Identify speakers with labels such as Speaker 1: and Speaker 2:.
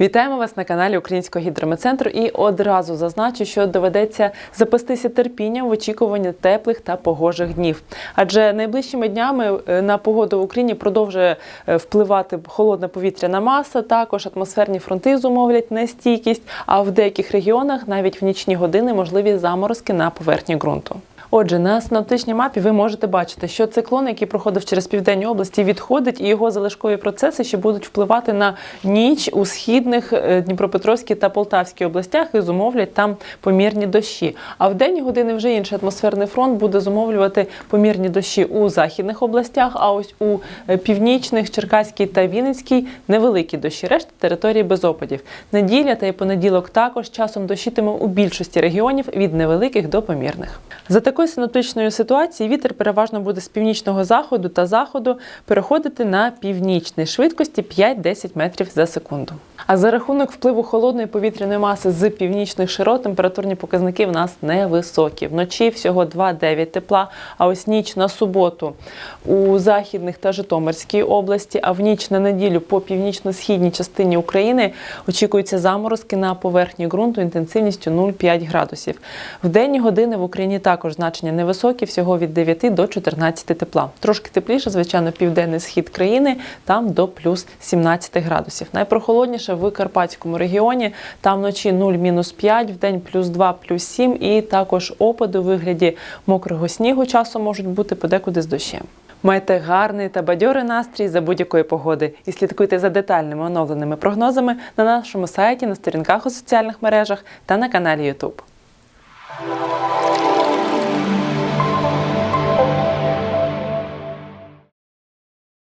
Speaker 1: Вітаємо вас на каналі Українського гідрометцентру і одразу зазначу, що доведеться запастися терпінням в очікуванні теплих та погожих днів. Адже найближчими днями е, на погоду в Україні продовжує е, впливати холодна повітряна маса. Також атмосферні фронти зумовлять нестійкість, а в деяких регіонах навіть в нічні години можливі заморозки на поверхні ґрунту. Отже, на синоптичній мапі ви можете бачити, що циклон, який проходив через південні області, відходить, і його залишкові процеси ще будуть впливати на ніч у східних е, Дніпропетровській та Полтавській областях і зумовлять там помірні дощі. А в денні години вже інший атмосферний фронт буде зумовлювати помірні дощі у західних областях. А ось у е, північних, Черкаській та Вінницькій невеликі дощі. Решта території без опадів. Неділя та й понеділок також часом дощитиме у більшості регіонів від невеликих до помірних. За такої синоптичної ситуації вітер переважно буде з північного заходу та заходу переходити на північний швидкості 5-10 метрів за секунду. А за рахунок впливу холодної повітряної маси з північних широт температурні показники в нас невисокі. Вночі всього 2-9 тепла, а ось ніч на суботу у західних та Житомирській області, а в ніч на неділю по північно-східній частині України очікуються заморозки на поверхні ґрунту інтенсивністю 0,5 градусів. В денні години в Україні також значення невисокі, всього від 9 до 14 тепла. Трошки тепліше, звичайно, південний схід країни, там до плюс 17 градусів. Найпрохолодніше в Карпатському регіоні, там вночі 0-5, в день плюс 2, плюс 7, і також опади у вигляді мокрого снігу часом можуть бути подекуди з дощем. Майте гарний та бадьорий настрій за будь-якої погоди і слідкуйте за детальними оновленими прогнозами на нашому сайті, на сторінках у соціальних мережах та на каналі YouTube.